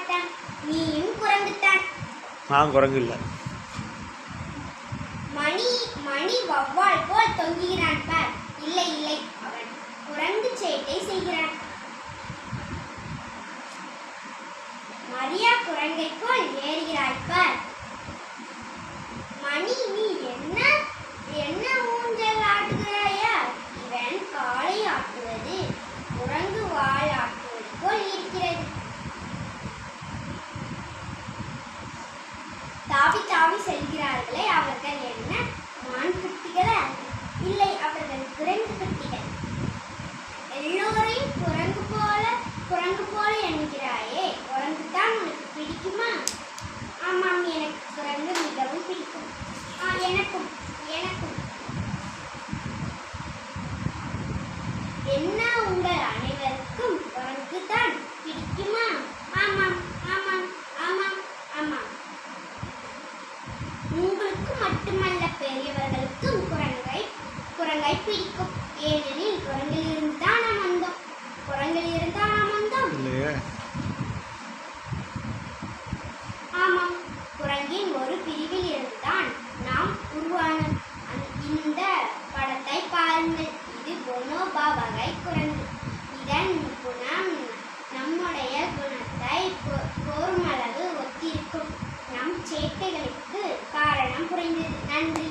மாட்டேன் நீயும் குரங்குத்தான். நான் குரங்கு இல்லை மணி மணி வவ்வால் போல் தொங்குகிறான் பார். இல்லை இல்லை. அவன் குரங்கு சேட்டை செய்கிறான். மரியா குரங்கை போல் ஏறுகிறாய் பார். 来呀，我 ong. கைப்பிடிக்கும் ஏனெனில் குரங்கிலிருந்து தான் நாம் வந்தோம். குரங்கிலிருந்து தான் நாம் வந்தோம். ஆமாம் குரங்கின் ஒரு பிரிவில் இருந்துதான் நாம் உருவான இந்த படத்தை பாருங்கள். இது பொனோபா வகை குரங்கு. இதன் குணம் நம்முடைய குணத்தை போருமளவு ஒத்திருக்கும். நம் சேட்டைகளுக்கு காரணம் குறைந்தது நன்றி.